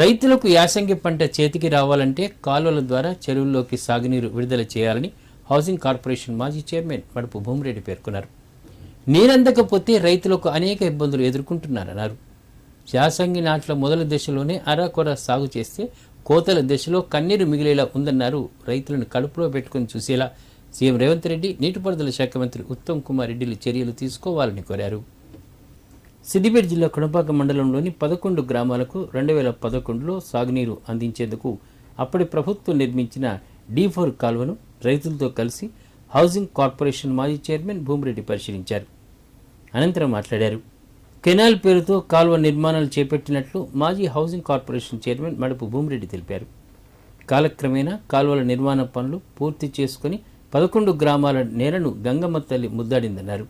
రైతులకు యాసంగి పంట చేతికి రావాలంటే కాలువల ద్వారా చెరువుల్లోకి సాగునీరు విడుదల చేయాలని హౌసింగ్ కార్పొరేషన్ మాజీ చైర్మన్ మడుపు భూమిరెడ్డి పేర్కొన్నారు. నీరందకపోతే రైతులకు అనేక ఇబ్బందులు ఎదుర్కొంటున్నారన్నారు. యాసంగి నాట్ల మొదటి దశలోనే అరాకొర సాగు చేస్తే కోతల దశలో కన్నీరు మిగిలేలా ఉందన్నారు రైతులను కడుపులో పెట్టుకుని చూసేలా సీఎం రేవంత్ రెడ్డి నీటిపారుదల శాఖ మంత్రి ఉత్తమ్ కుమార్ రెడ్డిలు చర్యలు తీసుకోవాలని కోరారు. సిద్దిపేట జిల్లా కుణపాక మండలంలోని పదకొండు గ్రామాలకు రెండు వేల పదకొండులో సాగునీరు అందించేందుకు అప్పటి ప్రభుత్వం నిర్మించిన డీ ఫోర్ కాలువను రైతులతో కలిసి హౌసింగ్ కార్పొరేషన్ మాజీ చైర్మన్ భూమిరెడ్డి పరిశీలించారు. అనంతరం మాట్లాడారు. కెనాల్ పేరుతో కాలువ నిర్మాణాలు చేపట్టినట్లు మాజీ housing corporation chairman Madapu Bhumireddy తెలిపారు. కాలక్రమేణా కాలువల నిర్మాణ పనులు పూర్తి చేసుకుని పదకొండు గ్రామాల నేలను గంగమ్మ తల్లి ముద్దాడిందన్నారు.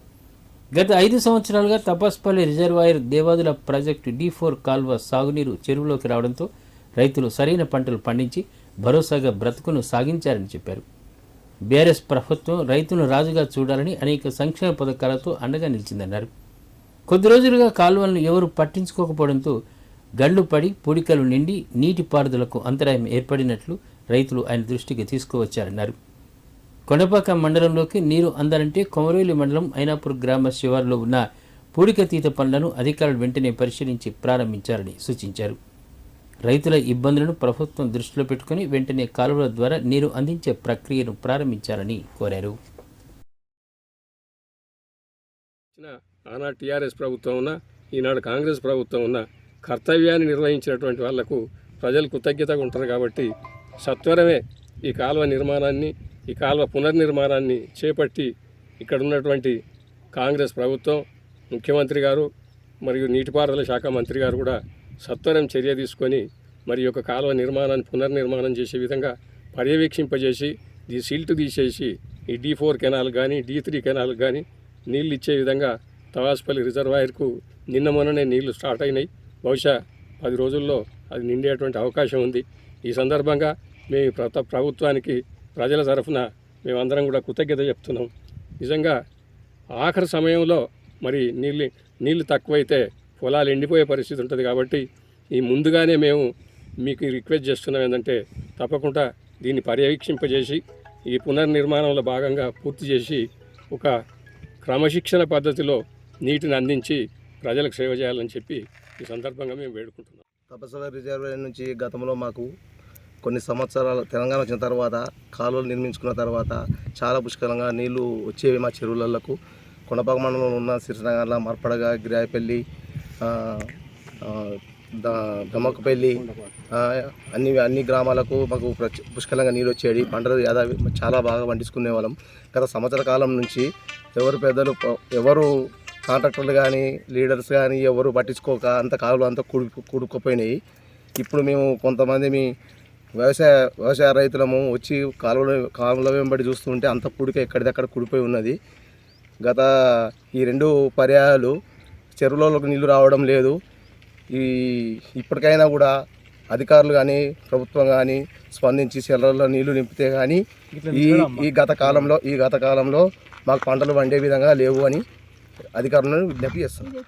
గత ఐదు సంవత్సరాలుగా Tapaspalli reservoir Devadula project D four కాల్వ సాగునీరు చెరువులోకి రావడంతో రైతులు సరైన పంటలు పండించి భరోసాగా బ్రతుకును సాగించారని చెప్పారు. బీఆర్ఎస్ ప్రభుత్వం రైతును రాజుగా చూడాలని అనేక సంక్షేమ పథకాలతో అండగా నిలిచిందన్నారు. కొద్ది రోజులుగా కాలువలను ఎవరు పట్టించుకోకపోవడంతో గండ్లు పడి పూడికలు నిండి నీటిపారుదలకు అంతరాయం ఏర్పడినట్లు రైతులు ఆయన దృష్టికి తీసుకువచ్చారన్నారు. కొండపాక మండలంలోకి నీరు అందాలంటే కొమరేలి మండలం ఐనాపూర్ గ్రామ శివారులో ఉన్న పూడికతీత పనులను అధికారులు వెంటనే పరిశీలించి ప్రారంభించారని సూచించారు. రైతుల ఇబ్బందులను ప్రభుత్వం దృష్టిలో పెట్టుకుని వెంటనే కాలువల ద్వారా నీరు అందించే ప్రక్రియను ప్రారంభించాలని కోరారు. ఇచ్చిన ఆనాడు టీఆర్ఎస్ ప్రభుత్వం ఉన్న ఈనాడు కాంగ్రెస్ ప్రభుత్వం ఉన్న కర్తవ్యాన్ని నిర్వహించినటువంటి వాళ్ళకు ప్రజలు కృతజ్ఞతగా ఉంటారు కాబట్టి సత్వరమే ఈ కాలువ నిర్మాణాన్ని ఈ కాలువ పునర్నిర్మాణాన్ని చేపట్టి ఇక్కడ ఉన్నటువంటి కాంగ్రెస్ ప్రభుత్వం ముఖ్యమంత్రి గారు మరియు నీటిపారుదల శాఖ మంత్రి గారు కూడా సత్వరం చర్య తీసుకొని మరి యొక్క కాలువ నిర్మాణాన్ని పునర్నిర్మాణం చేసే విధంగా పర్యవేక్షింపజేసి ఈ సిల్ట్ తీసేసి ఈ డి ఫోర్ కెనాల్ కానీ డి త్రీ కెనాల్ కానీ నీళ్ళు ఇచ్చే విధంగా తవాస్పల్లి రిజర్వాయర్కు నిన్న మొన్ననే నీళ్ళు స్టార్ట్ అయినాయి. బహుశా పది రోజుల్లో అది నిండేటువంటి అవకాశం ఉంది. ఈ సందర్భంగా మేము ప్ర ప్రభుత్వానికి ప్రజల తరఫున మేమందరం కూడా కృతజ్ఞత చెప్తున్నాం. నిజంగా ఆఖరి సమయంలో మరి నీళ్ళు నీళ్ళు తక్కువైతే పొలాలు ఎండిపోయే పరిస్థితి ఉంటుంది కాబట్టి ఈ ముందుగానే మేము మీకు రిక్వెస్ట్ చేస్తున్నాం ఏంటంటే తప్పకుండా దీన్ని పర్యవేక్షింపజేసి ఈ పునర్నిర్మాణంలో భాగంగా పూర్తి చేసి ఒక క్రమశిక్షణ పద్ధతిలో నీటిని అందించి ప్రజలకు సేవ చేయాలని చెప్పి ఈ సందర్భంగా మేము వేడుకుంటున్నాం. తపస్సుల రిజర్వేషన్ నుంచి గతంలో మాకు కొన్ని సంవత్సరాలు తెలంగాణ వచ్చిన తర్వాత కాలువలు నిర్మించుకున్న తర్వాత చాలా పుష్కలంగా నీళ్ళు వచ్చేవి మా చెరువులకు కొండపాక మండలంలో ఉన్న సిరినగర్ల మర్పడగ గిరాయపల్లి ఆ, దమ్మకపల్లి అన్ని అన్ని గ్రామాలకు మాకు పుష్కలంగా నీళ్ళు వచ్చేవి. పంటలు యాదవి చాలా బాగా పండించుకునే వాళ్ళం. గత సంవత్సర కాలం నుంచి ఎవరు పెద్దలు ఎవరు కాంట్రాక్టర్లు కానీ లీడర్స్ కానీ ఎవరు పట్టించుకోక అంత కాలువలు అంతా కూడు కూడుకుపోయినాయి. ఇప్పుడు మేము కొంతమంది మీ వ్యవసాయ వ్యవసాయ రైతులము వచ్చి కాలువల కాలువల వెంబడి చూస్తుంటే అంత పూడిక ఎక్కడిదక్కడ కూడిపోయి ఉన్నది. గత ఈ రెండు పర్యాయాలు చెరువులలోకి నీళ్ళు రావడం లేదు. ఈ ఇప్పటికైనా కూడా అధికారులు కానీ ప్రభుత్వం కానీ స్పందించి చెరువుల్లో నీళ్ళు నింపితే కానీ ఈ ఈ గత కాలంలో ఈ గత కాలంలో మాకు పంటలు పండే విధంగా లేవు అని అధికారులను విజ్ఞప్తి చేస్తున్నాం.